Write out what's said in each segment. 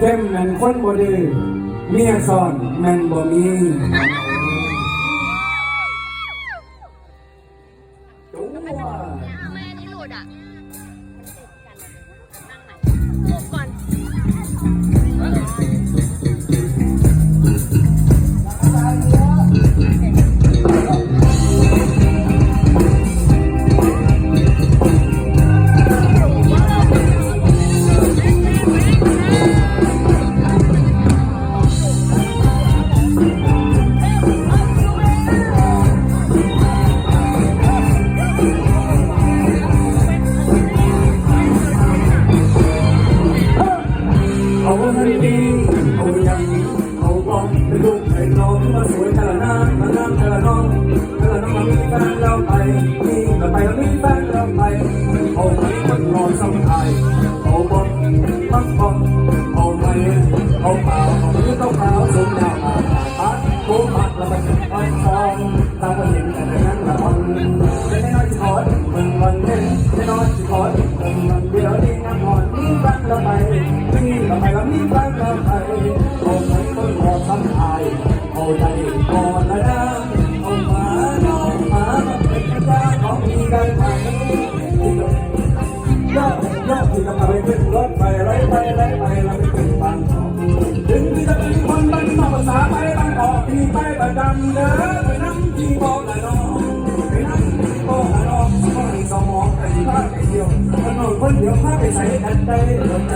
เข้มแม่นคนบ่ดื้อเมียซ่อนแม่นบ่มีแม่นี่หลุดอะหลบก่อนเอ ไอ้น้องมาสวยกะละน้ำมางามกะละน้องกะละน้องมามีแฟนเราไปมีก็ไปแล้วมีแฟนเราไปเอาไปมันนอนสำคัญเอาบอลมักบอลเอาไปเอาเปล่าเอามือเต้าขาวสูงยาวมาปัดโบมัดแล้วมันอ่อนทองตาก็เห็นแต่ในนั้นละอ่อนไม่น้อยที่ขอมึงวันเล่นไม่น้อยที่ขอมึงวันเดียวนี่น้ำอ่อนมีแฟนเราไปมีก็ไปแล้วมีแฟน กันไหมยอดยอดที่กำลังไปขึ้นรถไปไรไปไรไปเราไปขึ้นบางกอกถึงที่จะเป็นคนบ้านนอกภาษาไปบางกอกที่ไปประจำเด้อไปนั่งที่โบกละน้องไปนั่งที่โบกละน้องสมองสมองไปที่บ้านไปเที่ยวถนนคนเดียวพาไปใส่กันได้รถไหน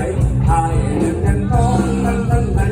ไอ้เงินกันทองนั่นนั่นนั่ง